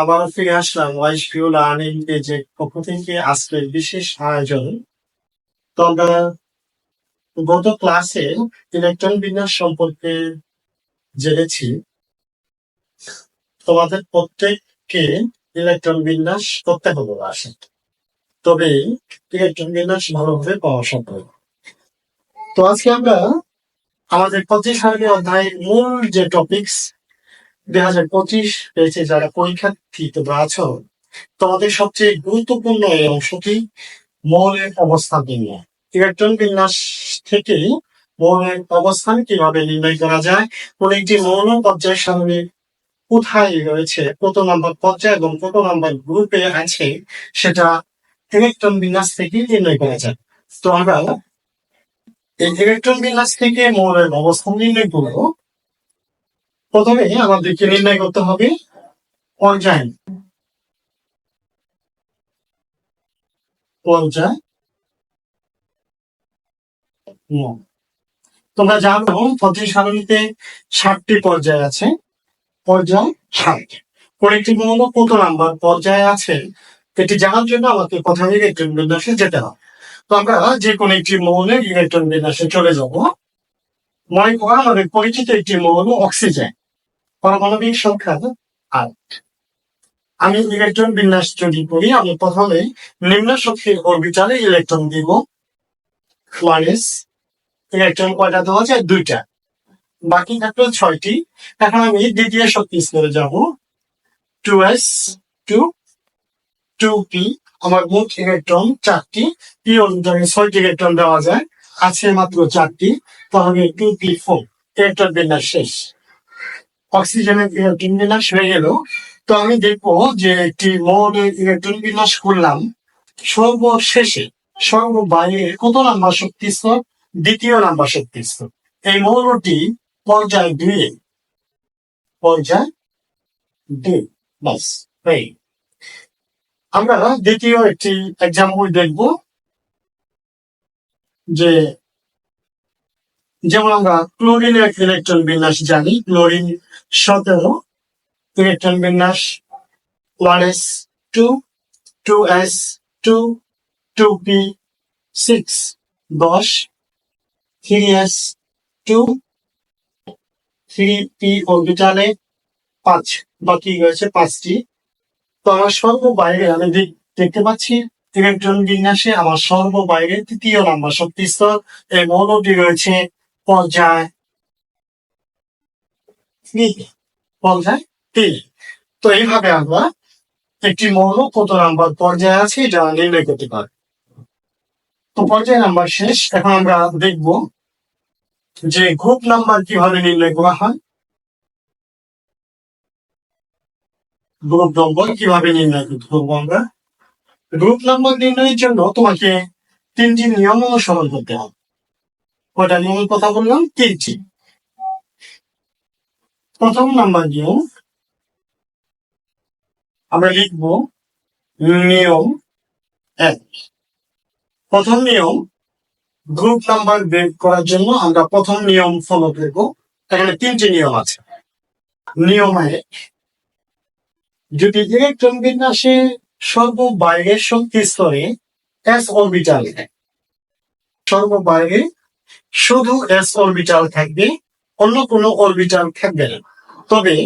আবারও ফিরে আসলাম wise view learning পেজের পক্ষ থেকে আজকের বিশেষ আয়োজন। তো আমরা গত ক্লাসে ইলেকট্রন বিন্যাস সম্পর্কে জেনেছি। তোমাদের প্রত্যেককে ইলেকট্রন বিন্যাস করতে হবে আসে তবে ইলেকট্রন বিন্যাস ভালোভাবে পাওয়া সম্ভব। তো আজকে আমরা আমাদের পঁচিশ সালের অধ্যায়ের মূল যে টপিকস দুই হাজার পঁচিশ পেয়েছে যারা পরীক্ষার্থী তোমরা আছো। তোমাদের সবচেয়ে গুরুত্বপূর্ণ এই অংশটি মৌলের অবস্থান নির্ণয় ইলেকট্রন বিন্যাস থেকে মৌলের অবস্থান কীভাবে নির্ণয় করা যায়? কোন একটি মৌল পর্যায় সারণী কোথায় রয়েছে? কত নম্বর পর্যায় এবং কত নম্বর গ্রুপে আছে, সেটা ইলেকট্রন বিন্যাস থেকে নির্ণয় করা যায়। তো আমরা এই ইলেকট্রন বিন্যাস থেকে মৌলের অবস্থান নির্ণয় করব। প্রথমে আমাদেরকে নির্ণয় করতে হবে মৌল। তোমরা জানো পর্যায় সারণীতে ষাটটি পর্যায় আছে। পর্যায় ষাট কোন একটি মৌল কত নাম্বার পর্যায়ে আছে, এটি জানার জন্য আমাকে প্রথমে ইলেকট্রন বিন্যাসে যেতে হবে। তো আমরা যে কোনো একটি মৌলের ইলেকট্রন বিন্যাসে চলে যাব। মনে করো আমাদের পরিচিত একটি মৌল অক্সিজেন। পারমাণবিক সংখ্যা আট। আমি ইলেকট্রন বিন্যাস যদি করি, আমি প্রথমে নিম্ন শক্তির অরবিটালে ইলেকট্রন দিব। ওয়ান ইলেকট্রন কয়টা দেওয়া যায়? দুইটা। বাকি থাকল ছয়টি। এখন আমি দ্বিতীয় শক্তি স্তরে যাব। Two S, two two P. আমার মোট ইলেকট্রন চারটি। পি অরবিটালে ছয়টি ইলেকট্রন দেওয়া যায়। আছে মাত্র চারটি। তাহলে টু পি ফোর। ইলেকট্রন বিন্যাস শেষ। অক্সিজেনের ইলেকট্রন বিন্যাস হয়ে গেল। তো আমি দেখব যে একটি মৌলের ইলেকট্রন বিন্যাস করলাম। সর্বশেষে সর্ববাহিরে কত নাম্বার শক্তি স্তর? দ্বিতীয় নাম্বার শক্তি স্তর। এই মৌলটি পর্যায় দুই পর্যায় দুই। বাস এই আমরা দ্বিতীয় একটি এক্সাম্পল দেখব। যে যেমন আমরা ক্লোরিনের ইলেকট্রন বিন্যাস জানি, ক্লোরিন সতেরো, ইলেকট্রন বিন্যাস one S two two S two two P six, দশ, three S two, three P অরবিটালে পাঁচ, বাকি রয়েছে পাঁচটি। তো আমার সর্ব বাইরে আমি দেখ- দেখতে পাচ্ছি, ইলেকট্রন বিন্যাসে আমার সর্ব বাইরে তৃতীয় নাম্বার শক্তি স্তর এই মৌলটি রয়েছে পর্যায় পর্যায় তিন তো এইভাবে আমরা একটি মৌল কত নাম্বার পর্যায়ে আছে এটা নির্ণয় করতে পারি। তো পর্যায় নাম্বার শেষ। এখন আমরা দেখব যে গ্রুপ নাম্বার কীভাবে নির্ণয় করা হয়। গ্রুপ নম্বর কীভাবে নির্ণয় করতে পারব আমরা? গ্রুপ নাম্বার নির্ণয়ের জন্য তোমাকে তিনটি নিয়ম অনুসরণ করতে হবে। কয়টা নিয়মের কথা বললাম? তিনটি। প্রথম নাম্বার নিয়ম। আমরা লিখব নিয়ম এক। প্রথম নিয়ম গ্রুপ নাম্বার বের করার জন্য আমরা প্রথম নিয়ম ফলো করব। এখানে তিনটি নিয়ম আছে। নিয়ম এক, যদি ইলেকট্রন বিন্যাসে সর্ববাহিরের শক্তি স্তরে এস অরবিটাল সর্ববাহিরে শুধু এস অরবিটাল থাকবে, অন্য কোনো অরবিটাল থাকবে না। তবে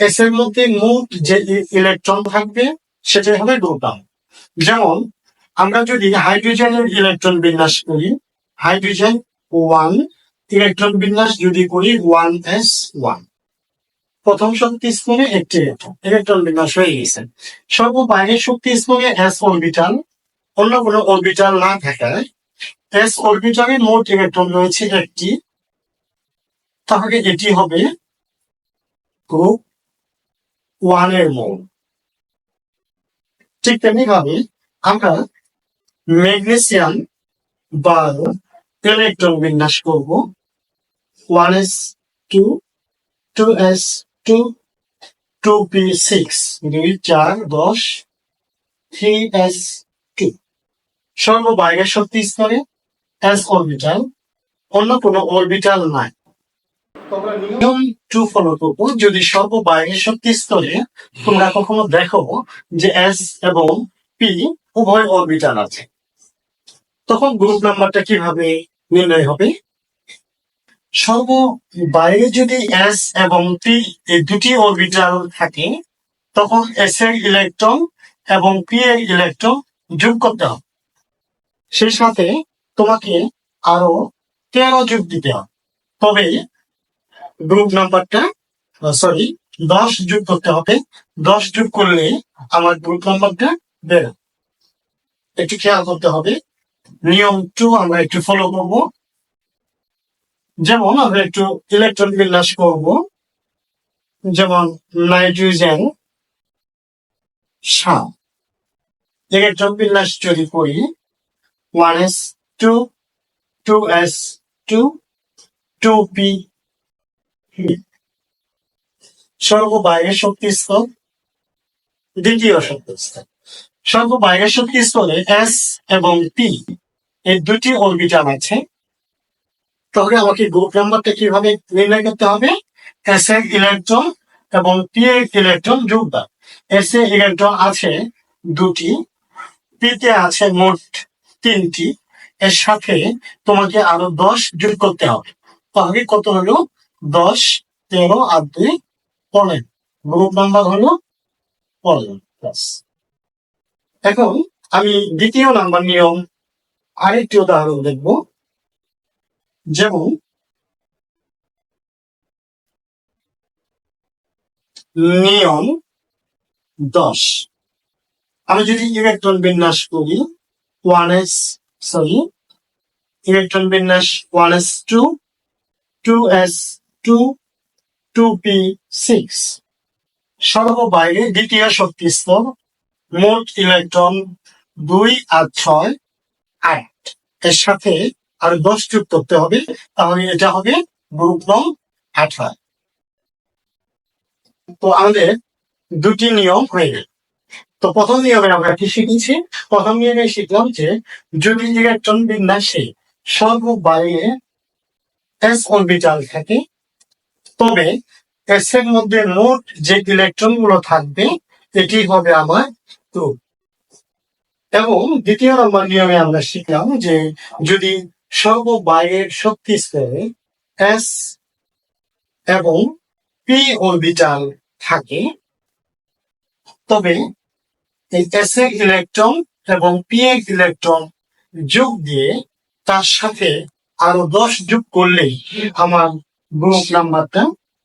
এস এর মধ্যে মোট যে ইলেকট্রন থাকবে, সেটাই হবে গ্রুপাম যেমন, আমরা যদি হাইড্রোজেনের ইলেকট্রন বিন্যাস করি হাইড্রোজেন ওয়ান ইলেকট্রন বিন্যাস যদি করি ওয়ান এস ওয়ান প্রথম শক্তি স্তরে একটি ইলেকট্রন বিন্যাস হয়ে গেছে। সর্ববাহিরের শক্তি স্তরে এস অরবিটাল অন্য কোনো অরবিটাল না থাকায় এস অরবিটালে মোট ইলেকট্রন রয়েছে একটি। তাহলে এটি হবে গ্রুপ ওয়ানের মোল। ঠিক তেমনি ভাবে আমরা ম্যাগনেসিয়াম বা ইলেকট্রন বিন্যাস করব। One S two two S two two P six, দুই, চার, দশ, থ্রি এস টু। সর্ববাহিরের শক্তি স্তরে এস অরবিটাল অন্য কোনো অরবিটাল নাই। নিয়ম টু ফলো করব যদি শক্তি স্তরে তোমরা কখনো দেখো যে এস এবং পি উভয় অরবিটাল আছে, তখন গ্রুপ নাম্বারটা কীভাবে নির্ণয় হবে? সর্ব বাইরে যদি এস এবং পি এই দুটি অরবিটাল থাকে, তখন এস এর ইলেকট্রন এবং পি এর ইলেকট্রন যোগ করতে হবে। সেই সাথে তোমাকে আরও তেরো যোগ দিতে হবে। তবে গ্রুপ নাম্বারটা সরি দশ যোগ করতে হবে। দশ যোগ করলে আমার গ্রুপ নাম্বারটা বেরো একটু খেয়াল করতে হবে। নিয়ম টু আমরা একটু ফলো করব। যেমন আমরা একটু ইলেকট্রন বিন্যাস করব। যেমন নাইট্রোজেন সাত। ইলেকট্রন বিন্যাস যদি করি one S two two S two two P সর্ববাহির শক্তি স্তর দ্বিতীয় শক্তি স্তর সর্ববাহির শক্তি স্তরে এস এবং পি এই দুটি অরবিটাল আছে। তাহলে আমাকে গ্রুপ নাম্বারটা কীভাবে নির্ণয় করতে হবে? এস এর ইলেকট্রন এবং পি এর ইলেকট্রন যোগদান এস এর ইলেকট্রন আছে দুটি পি তে আছে মোট তিনটি। এর সাথে তোমাকে আরও দশ যোগ করতে হবে। তাহলে কত হলো? দশ, তেরো আর দুই পনেরো গ্রুপ নাম্বার হলো পনেরো এখন আমি দ্বিতীয় নাম্বার নিয়ম, আরেকটি উদাহরণ দেখব। যেমন, নিয়ম দশ। আমি যদি ইলেকট্রন বিন্যাস করি ওয়ান এস সরি ইলেকট্রন বিন্যাস one S two two S two two P six. সর্ববাহিরে দ্বিতীয় শক্তি স্তর মোট ইলেকট্রন দুই আর ছয় আট। এর সাথে আর দশ যোগ করতে হবে, তাহলে এটা হবে গ্রুপ নং আঠারো। তো আমাদের দুটি নিয়ম হয়ে গেল। তো প্রথম নিয়মে আমরা কি শিখেছি? প্রথম নিয়মে শিখলাম যে যদি ইলেকট্রন বিন্যাসে সর্ববাহিরে এস অরবিটাল থাকে। তবে এস এর মধ্যে মোট যে ইলেকট্রনগুলো থাকবে, এটি হবে আমার টু এবং দ্বিতীয় নম্বর নিয়মে আমরা শিখলাম যে যদি সর্ববাহিরের শক্তি স্তরে এস এবং পি অরবিটাল থাকে, তবে এই এস এর ইলেকট্রন এবং পি এর ইলেকট্রন যোগ দিয়ে তার সাথে আরও দশ যোগ করলেই আমার গ্রুপ নাম্বারটা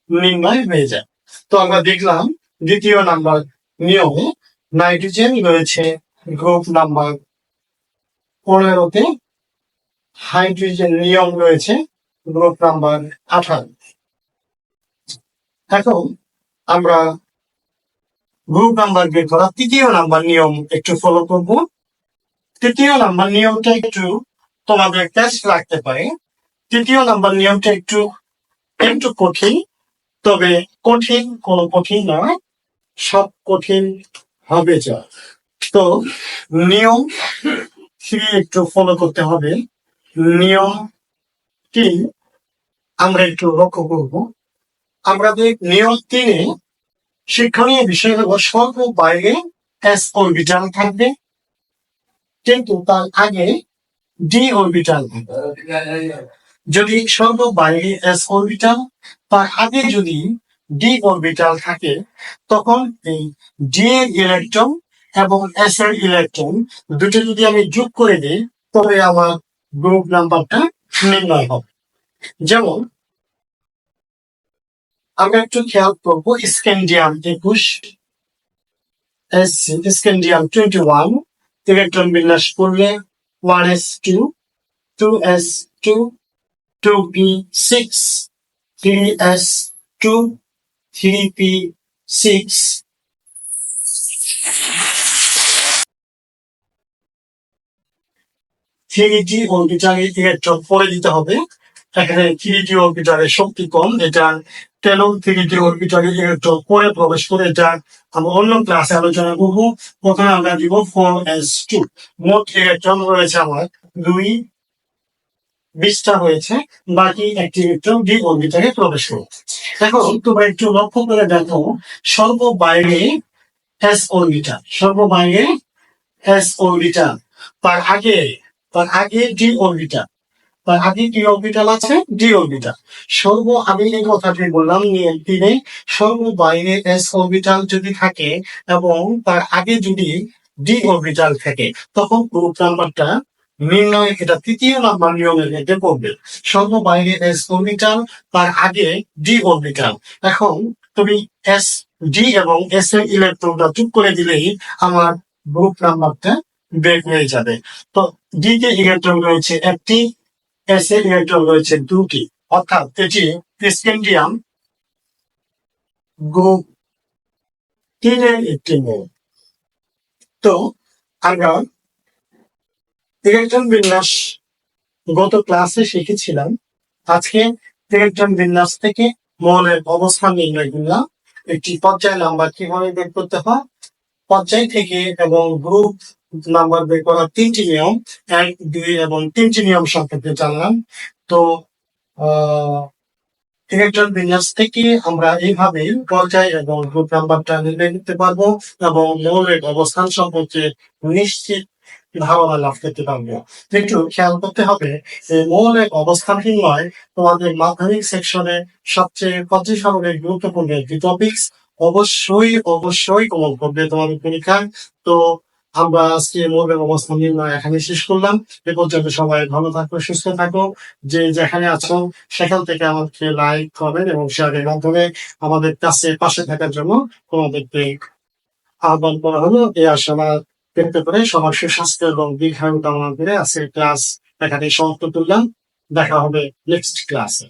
নির্ণয় হয়ে যায়। তো আমরা দেখলাম দ্বিতীয় নাম্বার নিয়মে নাইট্রোজেন রয়েছে গ্রুপ নাম্বার পনেরোতে। হাইড্রোজেন নিয়ম রয়েছে গ্রুপ নাম্বার আঠারো। এখন আমরা গ্রুপ নাম্বার বের করা তৃতীয় নাম্বার নিয়ম একটু ফলো করব। তৃতীয় নাম্বার নিয়মটা একটু তোমাদের টেস্ট লাগতে পারে। তৃতীয় নাম্বার নিয়মটা একটু একটু কঠিন, তবে কঠিন কোনো কঠিন না, সব কঠিন হবে যা। তো নিয়ম থ্রি একটু ফলো করতে হবে। নিয়ম তিন, আমরা একটু লক্ষ্য করব। আমাদের নিয়ম তিনে শিক্ষণীয় বিষয় হলো স্বল্প বাইরে অরবিটাল থাকবে। কিন্তু তার আগে ডি অরবিটাল যদি বাইরে এস অরবিটাল তার আগে যদি ডি অরবিটাল থাকে, তখন এই ডি এর ইলেকট্রন এবং এস এর ইলেকট্রন দুটো যদি আমি যোগ করে দিই, তবে আমার গ্রুপ নাম্বারটা নির্ণয় হবে। যেমন আমরা একটু খেয়াল করব স্ক্যান্ডিয়াম একুশ S scandium twenty one electron বিন্যাস করলে one S two two S two two P six three S two three P six three G অরবিটালে electron পরে দিতে হবে। এখানে থ্রি জি অরবিটালের শক্তি কম, এটা টেন থ্রি জি অরবিটালে ইলেকট্রন পরে প্রবেশ করে এটা আমরা অন্য ক্লাসে আলোচনা করব। প্রথমে আমরা দিব ফোর এস টু মোট ইলেকট্রন রয়েছে আমার দুই, বিশটা হয়েছে, বাকি একটি ইলেকট্রন ডি অরবিটালে প্রবেশ করছে। এখন তোমরা একটু লক্ষ্য করে দেখো সর্ব বাইরে এস অরবিটাল সর্ব বাইরে এস অরবিটাল তার আগে তার আগে ডি অরবিটাল তার আগে কি অরবিটাল আছে? ডি অরবিটাল সর্ব আমি এই কথাটি বললাম নিয়ে তিনে, সর্ব বাইরে এস অরবিটাল যদি থাকে এবং তার আগে যদি ডি অরবিটাল থাকে, তখন গ্রুপ নাম্বারটা নির্ণয়, এটা তৃতীয় নাম্বার নিয়মের মধ্যে পড়বে। সর্ব বাইরে এস অরবিটাল তার আগে ডি অরবিটাল এখন তুমি এস ডি এবং এস এর ইলেকট্রনটা চুপ করে দিলেই আমার গ্রুপ নাম্বারটা বের হয়ে যাবে। তো ডি তে ইলেকট্রন রয়েছে একটি ইলেকট্রন রয়েছে দুটি। অর্থাৎ এটি স্ক্যান্ডিয়াম গ্রুপ তিনের একটি মৌল তো আমরা ইলেকট্রন বিন্যাস গত ক্লাসে শিখেছিলাম। আজকে ইলেকট্রন বিন্যাস থেকে মৌলের অবস্থান নির্ণয় করলাম। একটি পর্যায় নাম্বার কীভাবে বের করতে হয়? পর্যায় থেকে এবং গ্রুপ নাম্বার বের করার তিনটি নিয়ম, এক, দুই এবং তিনটি নিয়ম সম্পর্কে জানলাম। তো ইলেকট্রন বিন্যাস থেকে আমরা এইভাবে পর্যায় এবং গ্রুপ নাম্বারটা নির্ণয় করতে পারব এবং মৌলের অবস্থান সম্পর্কে নিশ্চিত ধারণা লাভ করতে পারব। একটু খেয়াল করতে হবে যে মৌলের অবস্থান নির্ণয় তোমাদের মাধ্যমিক সেকশনে সবচেয়ে পঁচিশ সালের গুরুত্বপূর্ণ একটি টপিক্স অবশ্যই অবশ্যই কমন করবে তোমাদের পরীক্ষায়। তো আমরা আজকে মৌলের অবস্থান নির্ণয় এখানে শেষ করলাম। এ পর্যন্ত সবাই ভালো থাকো, সুস্থ থাকো। যে যেখানে আছো, সেখান থেকে আমাদেরকে লাইক কমেন্ট এবং শেয়ারের মাধ্যমে আমাদের কাছে পাশে থাকার জন্য তোমাদেরকে আহ্বান করা হলো। এই আশা ব্যক্ত করে সবার সুস্বাস্থ্য এবং দীর্ঘায়ু কামনা করে আজকের ক্লাস এখানে সমাপ্ত করলাম। দেখা হবে নেক্সট ক্লাসে